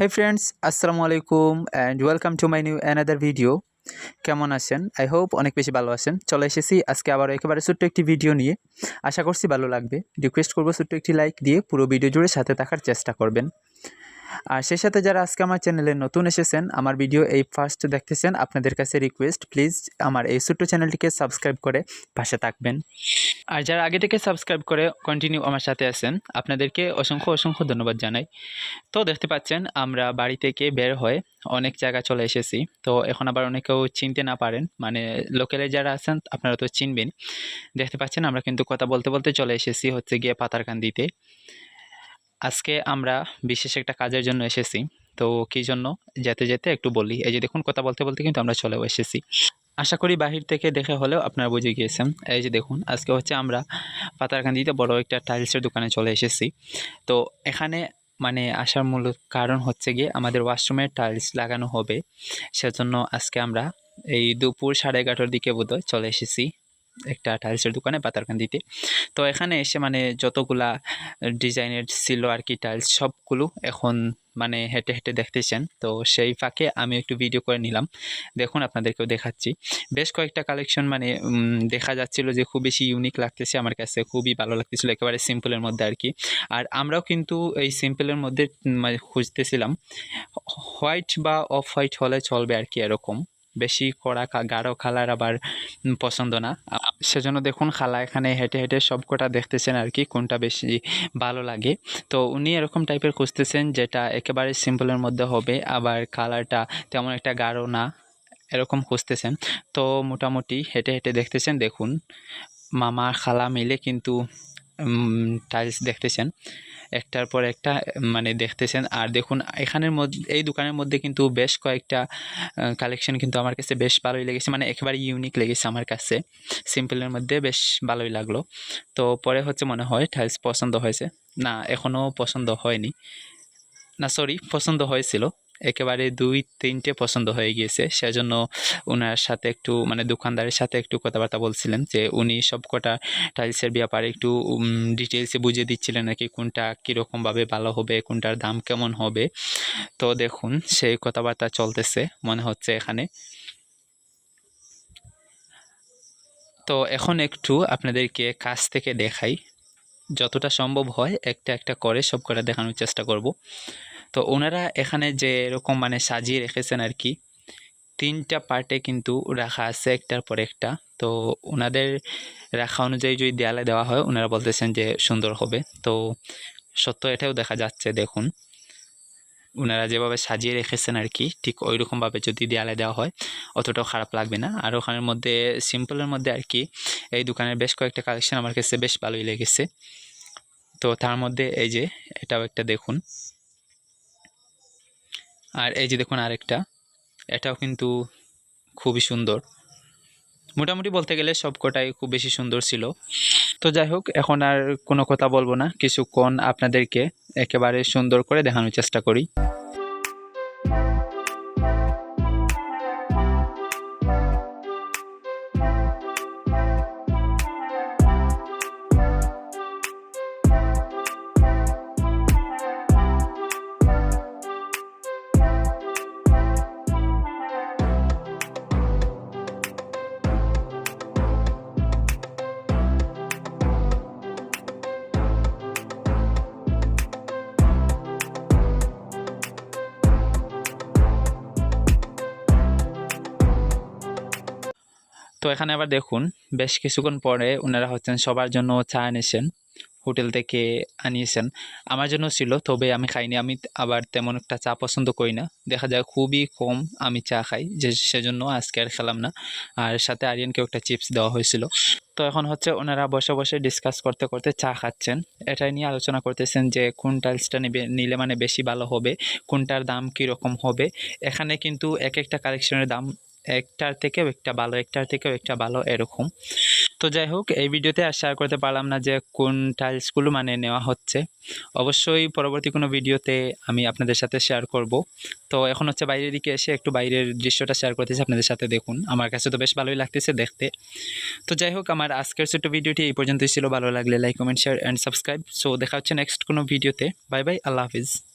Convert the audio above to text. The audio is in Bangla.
হাই ফ্রেন্ডস আসসালামু আলাইকুম and welcome to my new another video কেমন আছেন? আই হোপ অনেক বেশি ভালো আছেন। চলে এসেছি আজকে আবার একেবারে ছোট্ট একটি ভিডিও নিয়ে। আশা করছি ভালো লাগবে। রিকোয়েস্ট করব ছোট্ট একটি লাইক দিয়ে পুরো ভিডিও জুড়ে সাথে থাকার চেষ্টা করবেন। আর সেই সাথে যারা আজকে আমার চ্যানেলে নতুন এসেছেন, আমার ভিডিও এই ফার্স্ট দেখতেছেন, আপনাদের কাছে রিকোয়েস্ট প্লিজ আমার এই ছোট্ট চ্যানেলটিকে সাবস্ক্রাইব করে পাশে থাকবেন। আর যারা আগে থেকে সাবস্ক্রাইব করে কন্টিনিউ আমার সাথে আছেন, আপনাদেরকে অসংখ্য অসংখ্য ধন্যবাদ জানাই। তো দেখতে পাচ্ছেন, আমরা বাড়ি থেকে বের হয়ে অনেক জায়গা চলে এসেছি। তো এখন আবার অনেকেও চিনতে না পারেন মানে লোকেলে যারা আছেন, আপনারা তো চিনবেন। দেখতে পাচ্ছেন, আমরা কিন্তু কথা বলতে বলতে চলে এসেছি হচ্ছে গিয়ে পাতারকান্দিতে। আজকে আমরা বিশেষ একটা কাজের জন্য এসেছি। তো কী জন্য? যেতে যেতে একটু বলি। এই যে দেখুন, কথা বলতে বলতে কিন্তু আমরা চলেও এসেছি। আশা করি বাহির থেকে দেখে হলেও আপনারা বুঝে গিয়েছেন। এই যে দেখুন, আজকে হচ্ছে আমরা পাতারকান্দিতে বড় একটা টাইলসের দোকানে চলে এসেছি। তো এখানে মানে আসার মূল কারণ হচ্ছে গিয়ে আমাদের ওয়াশরুমের টাইলস লাগানো হবে। সেজন্য আজকে আমরা এই দুপুর সাড়ে এগারোটার দিকে বোধহয় চলে এসেছি। একটা টাইলসের দোকানে পাতারকান্দিতে তো এখানে এসে মানে যতগুলা ডিজাইনের ছিল আর কি টাইলস সবগুলো এখন মানে হেঁটে হেঁটে দেখতেছেন। তো সেই ফাঁকে আমি একটু ভিডিও করে নিলাম। দেখুন, আপনাদেরকেও দেখাচ্ছি। বেশ কয়েকটা কালেকশন মানে দেখা যাচ্ছিল যে খুব বেশি ইউনিক লাগতেছে আমার কাছে, খুবই ভালো লাগতেছিল একেবারে সিম্পলের মধ্যে আর কি। আর আমরাও কিন্তু এই সিম্পলের মধ্যে মানে খুঁজতেছিলাম। হোয়াইট বা অফ হোয়াইট হলে চলবে আর কি এরকম। বেশি কড়া গাঢ় কালার আবার পছন্দ না। সেজন্য দেখুন, খালা এখানে হেঁটে হেঁটে সব কটা দেখতেছেন আর কি, কোনটা বেশি ভালো লাগে। তো উনি এরকম টাইপের খুঁজতেছেন যেটা একেবারে সিম্পলের মধ্যে হবে, আবার কালারটা তেমন একটা গাঢ় না, এরকম খুঁজতেছেন। তো মোটামুটি হেঁটে হেঁটে দেখতেছেন, দেখুন, মামা খালা মিলে কিন্তু টাইলস দেখতেছেন। একটার পর একটা মানে দেখতেছেন। আর দেখুন, এখানের মধ্যে, এই দোকানের মধ্যে কিন্তু বেশ কয়েকটা কালেকশন কিন্তু আমার কাছে বেশ ভালোই লেগেছে। মানে একেবারে ইউনিক লেগেছে আমার কাছে। সিম্পলের মধ্যে বেশ ভালোই লাগল। তো পরে হচ্ছে মনে হয় টাইলস পছন্দ হয়েছে। না এখনও পছন্দ হয়নি। না সরি পছন্দ হয়েছিল। একেবারে দুই, তিনটে পছন্দ হয়ে গিয়েছে। সেজন্য ওনার সাথে একটু মানে দোকানদারের সাথে একটু কথাবার্তা বলছিলেন যে, উনি সব কটা টাইলসের ব্যাপারে একটু ডিটেলসে বুঝিয়ে দিচ্ছিলেন নাকি কোনটা কীরকমভাবে ভালো হবে, কোনটার দাম কেমন হবে। তো দেখুন, সেই কথাবার্তা চলতেছে, মনে হচ্ছে এখানে। তো এখন একটু আপনাদেরকে কাছ থেকে দেখাই, যতটা সম্ভব হয়, একটা একটা করে সব কটা দেখানোর চেষ্টা করব। তো ওনারা এখানে যে এরকম মানে সাজিয়ে রেখেছেন আর কি, তিনটা পার্টে কিন্তু রাখা আছে একটার পর একটা। তো ওনাদের রাখা অনুযায়ী যদি দেয়ালে দেওয়া হয়, ওনারা বলতেছেন যে সুন্দর হবে। তো সত্য এটাও দেখা যাচ্ছে, দেখুন। ওনারা যেভাবে সাজিয়ে রেখেছেন আর কি, ঠিক ওই রকমভাবে যদি দেয়ালে দেওয়া হয়, অতটাও খারাপ লাগবে না। আর ওখানের মধ্যে, সিম্পলের মধ্যে আর কি, এই দোকানের বেশ কয়েকটা কালেকশন আমার কাছে বেশ ভালোই লেগেছে। তো তার মধ্যে এই যে, এটাও একটা দেখুন। আর এই যে দেখুন আরেকটা, এটাও কিন্তু খুবই সুন্দর। মোটামুটি বলতে গেলে সবকটাই খুব বেশি সুন্দর ছিল। তো যাই হোক, এখন আর কোনো কথা বলব না। কিছুক্ষণ আপনাদেরকে একেবারে সুন্দর করে দেখানোর চেষ্টা করি। তো এখানে আবার দেখুন, বেশ কিছুক্ষণ পরে ওনারা হচ্ছেন সবার জন্য চা এনেছেন, হোটেল থেকে আনিয়েছেন। আমার জন্য ছিল, তবে আমি খাইনি। আমি আবার তেমন একটা চা পছন্দ করি না। দেখা যায় খুবই কম আমি চা খাই, যে সেজন্য আজকে আর খেলাম না। আর সাথে আরিয়ানকেও একটা চিপস দেওয়া হয়েছিল। তো এখন হচ্ছে ওনারা বসে বসে ডিসকাস করতে করতে চা খাচ্ছেন। এটাই নিয়ে আলোচনা করতেছেন যে কোন টাইলসটা নেবে, নিলে মানে বেশি ভালো হবে, কোনটার দাম কীরকম হবে। এখানে কিন্তু এক একটা কালেকশনের দাম একটার থেকেও একটা ভালো, একটার থেকেও একটা ভালো এরকম। তো যাই হোক, এই ভিডিওতে আর শেয়ার করতে পারলাম না যে কোন টাইলসগুলো মানে নেওয়া হচ্ছে। অবশ্যই পরবর্তী কোনো ভিডিওতে আমি আপনাদের সাথে শেয়ার করব। তো এখন হচ্ছে বাইরের দিকে এসে একটু বাইরের দৃশ্যটা শেয়ার করতেছি আপনাদের সাথে দেখুন। আমার কাছে তো বেশ ভালোই লাগতেছে দেখতে। তো যাই হোক, আমার আজকের ছোট্ট ভিডিওটি এই পর্যন্তই ছিল। ভালো লাগলে like comment share and subscribe so দেখা হচ্ছে নেক্সট কোনো ভিডিওতে। বাই বাই আল্লাহ হাফিজ।